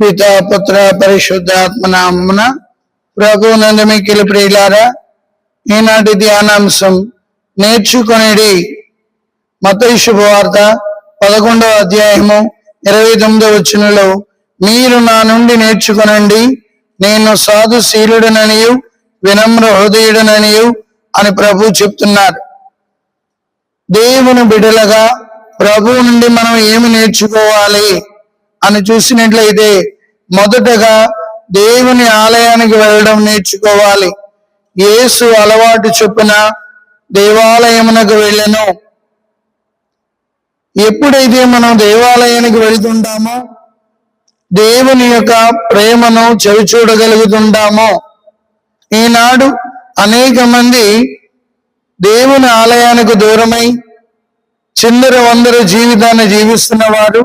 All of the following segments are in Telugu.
పిత పుత్ర పరిశుద్ధాత్మ ప్రభు నందమికిలి ప్రియులారా ఈనాటి ధ్యానాంశం నేర్చుకొనిడి మత శుభవార్త పదకొండవ అధ్యాయము ఇరవై తొమ్మిదో వచనంలో మీరు నా నుండి నేర్చుకొనండి నేను సాధుశీలుడననియు వినమ్ర హృదయుడననియు అని ప్రభు చెప్తున్నారు. దేవుని బిడలగా ప్రభు నుండి మనం ఏమి నేర్చుకోవాలి? అని చూసినట్లయితే మొదటగా దేవుని ఆలయానికి వెళ్ళడం నేర్చుకోవాలి. యేసు అలవాటు చొప్పున దేవాలయమునకు వెళ్ళను. ఎప్పుడైతే మనం దేవాలయానికి వెళుతుంటామో దేవుని యొక్క ప్రేమను చెవి చూడగలుగుతుంటామో ఈనాడు అనేక మంది దేవుని ఆలయానికి దూరమై చిందర వందర జీవితాన్ని జీవిస్తున్నవారు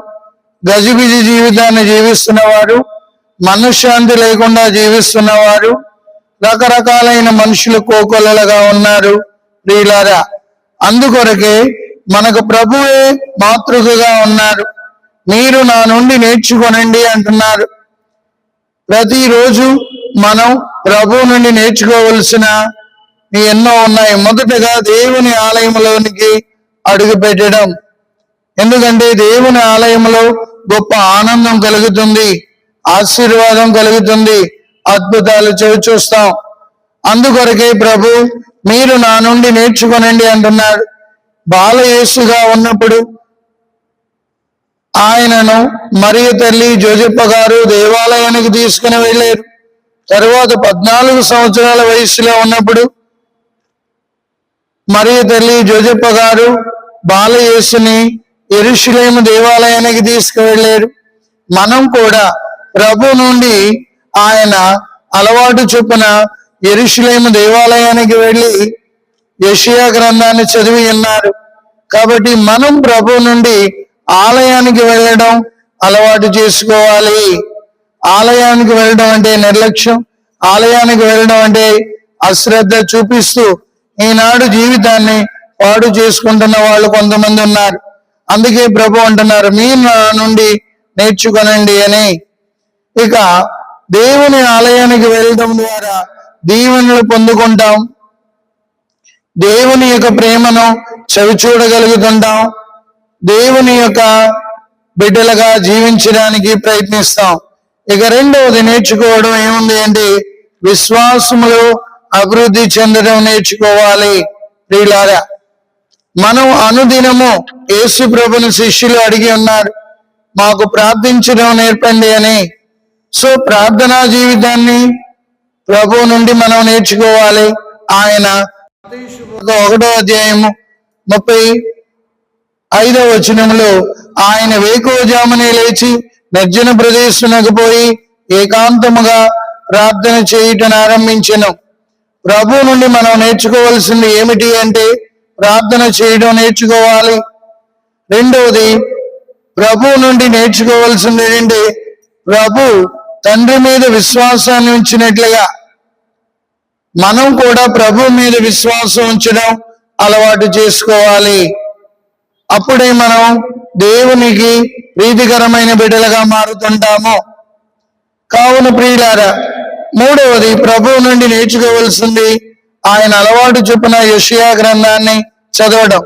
గజిబిజి జీవితాన్ని జీవిస్తున్నవారు మనశ్శాంతి లేకుండా జీవిస్తున్నవారు రకరకాలైన మనుషులు కోకొల్లలుగా ఉన్నారు ప్రియులారా. అందుకొరకే మనకు ప్రభువే మాతృకగా ఉన్నారు. మీరు నా నుండి నేర్చుకొనండి అంటున్నారు. ప్రతిరోజు మనం ప్రభు నుండి నేర్చుకోవలసిన ఎన్నో ఉన్నాయి. మొదటగా దేవుని ఆలయంలోనికి అడుగు పెట్టడం ఎందుకంటే దేవుని ఆలయంలో గొప్ప ఆనందం కలుగుతుంది ఆశీర్వాదం కలుగుతుంది అద్భుతాలు చవి చూస్తాం. అందుకొరకే ప్రభు మీరు నా నుండి నేర్చుకొనండి అంటున్నారు బాలయేసుగా ఉన్నప్పుడు ఆయనను మరియు తల్లి జోజప్ప గారు దేవాలయానికి తీసుకుని వెళ్ళారు. తరువాత పద్నాలుగు సంవత్సరాల వయసులో ఉన్నప్పుడు మరియు తల్లి జోజప్ప గారు బాలయేసుని ఎరుషులేము దేవాలయానికి తీసుకువెళ్ళారు. మనం కూడా ప్రభు నుండి ఆయన అలవాటు చొప్పున ఎరుషులేము దేవాలయానికి వెళ్ళి యషియా గ్రంథాన్ని చదివి ఉన్నారు. కాబట్టి మనం ప్రభు నుండి ఆలయానికి వెళ్ళడం అలవాటు చేసుకోవాలి. ఆలయానికి వెళ్ళడం అంటే నిర్లక్ష్యం. ఆలయానికి వెళ్ళడం అంటే అశ్రద్ధ చూపిస్తూ ఈనాడు జీవితాన్ని పాడు చేసుకుంటున్న వాళ్ళు కొంతమంది ఉన్నారు. అందుకే ప్రభు అంటున్నారు మీ నా నుండి నేర్చుకొనండి అని. ఇక దేవుని ఆలయానికి వెళ్ళడం ద్వారా దీవెనలు పొందుకుంటాం. దేవుని యొక్క ప్రేమను చవి చూడగలుగుతుంటాం దేవుని యొక్క బిడ్డలుగా జీవించడానికి ప్రయత్నిస్తాం. ఇక రెండవది నేర్చుకోవడం ఏముంది అంటే విశ్వాసములు అభివృద్ధి చెందడం నేర్చుకోవాలి. ప్రియులారా మనం అనుదినము యేసు ప్రభుని శిష్యులు అడిగి ఉన్నారు మాకు ప్రార్థించడం నేర్పండి అని. సో ప్రార్థనా జీవితాన్ని ప్రభు నుండి మనం నేర్చుకోవాలి. ఆయన ఒకటో అధ్యాయము ముప్పై ఐదవ వచనంలో ఆయన వేకోజామునే లేచి నిర్జన ప్రదేశమునకు పోయి ఏకాంతముగా ప్రార్థన చేయుటను ఆరంభించను. ప్రభు నుండి మనం నేర్చుకోవాల్సింది ఏమిటి అంటే ప్రార్థన చేయడం నేర్చుకోవాలి. రెండవది ప్రభు నుండి నేర్చుకోవాల్సింది ఏంటి ప్రభు తండ్రి మీద విశ్వాసాన్ని ఉంచినట్లుగా. మనం కూడా ప్రభు మీద విశ్వాసం ఉంచడం అలవాటు చేసుకోవాలి. అప్పుడే మనం దేవునికి ప్రీతికరమైన బిడ్డలుగా మారుతుంటాము. కావున ప్రియులారా మూడవది ప్రభువు నుండి నేర్చుకోవలసింది ఆయన అలవాటు చొప్పున యషియా గ్రంథాన్ని చదవడం.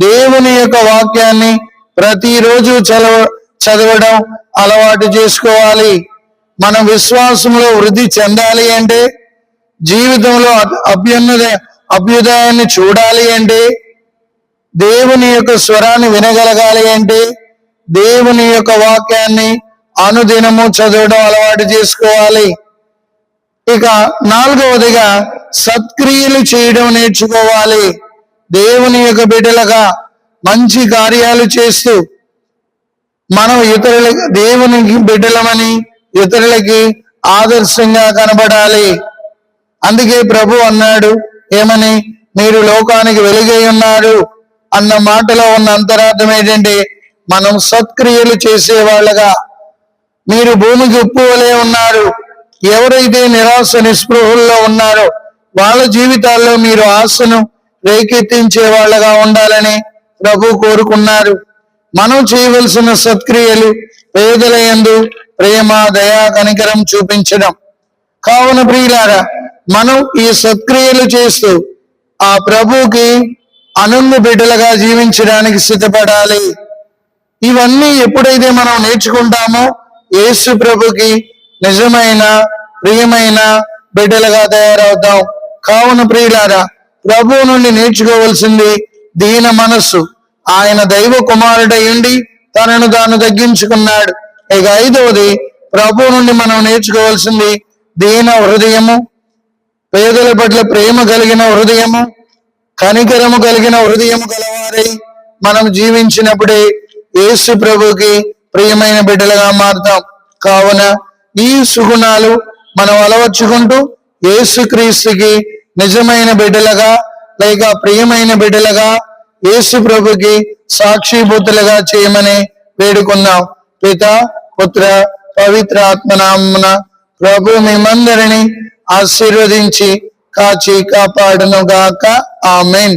దేవుని యొక్క వాక్యాన్ని ప్రతిరోజు చదవ చదవడం అలవాటు చేసుకోవాలి. మన విశ్వాసంలో వృద్ధి చెందాలి అంటే జీవితంలో అభ్- అభ్యున్నత అభ్యుదయాన్ని చూడాలి అంటే దేవుని యొక్క స్వరాన్ని వినగలగాలి అంటే దేవుని యొక్క వాక్యాన్ని అనుదినము చదవడం అలవాటు చేసుకోవాలి. ఇక నాలుగవదిగా సత్క్రియలు చేయడం నేర్చుకోవాలి. దేవుని యొక్క బిడ్డలుగా మంచి కార్యాలు చేస్తూ మనం ఇతరులకి దేవునికి బిడ్డలమని ఇతరులకి ఆదర్శంగా కనబడాలి. అందుకే ప్రభు అన్నాడు ఏమని? మీరు లోకానికి వెలుగై ఉన్నారు. అన్న మాటలో ఉన్న అంతరార్థం ఏంటంటే మనం సత్క్రియలు చేసే వాళ్ళగా మీరు భూమికి ఉప్పు ఉన్నారు. ఎవరైతే నిరాశ నిస్పృహల్లో ఉన్నారో వాళ్ళ జీవితాల్లో మీరు ఆశను రేకెత్తించే వాళ్ళగా ఉండాలని ప్రభు కోరుకున్నారు. మనం చేయవలసిన సత్క్రియలు పేదలయందు ప్రేమ దయా కనికరం చూపించడం. కావున ప్రియులారా మనం ఈ సత్క్రియలు చేస్తూ ఆ ప్రభుకి అనున్న బిడ్డలుగా జీవించడానికి సిద్ధపడాలి. ఇవన్నీ ఎప్పుడైతే మనం నేర్చుకుంటామో యేసు ప్రభుకి నిజమైన ప్రియమైన బిడ్డలుగా తయారవుతాం. కావున ప్రియులారా ప్రభువు నుండి నేర్చుకోవలసింది దీన మనస్సు. ఆయన దైవ కుమారుడయ్యండి తనను తాను తగ్గించుకున్నాడు. ఇక ఐదవది ప్రభు నుండి మనం నేర్చుకోవాల్సింది దీన హృదయము. పేదల పట్ల ప్రేమ కలిగిన హృదయము కనికరము కలిగిన హృదయము గలవారై మనం జీవించినప్పుడే యేసు ప్రభుకి ప్రియమైన బిడ్డలుగా మారుతాం. కావున ఈ సుగుణాలు మనం అలవర్చుకుంటూ యేసుక్రీస్తుకి క్రీస్తుకి నిజమైన బిడ్డలుగా లేక ప్రియమైన బిడ్డలుగా యేసు ప్రభుకి సాక్షిభూతులుగా చేయమని వేడుకున్నాం పిత పుత్ర పవిత్ర ఆత్మనామన ప్రభు మిమ్మందరిని ఆశీర్వదించి కాచి కాపాడును గాక ఆమెన్.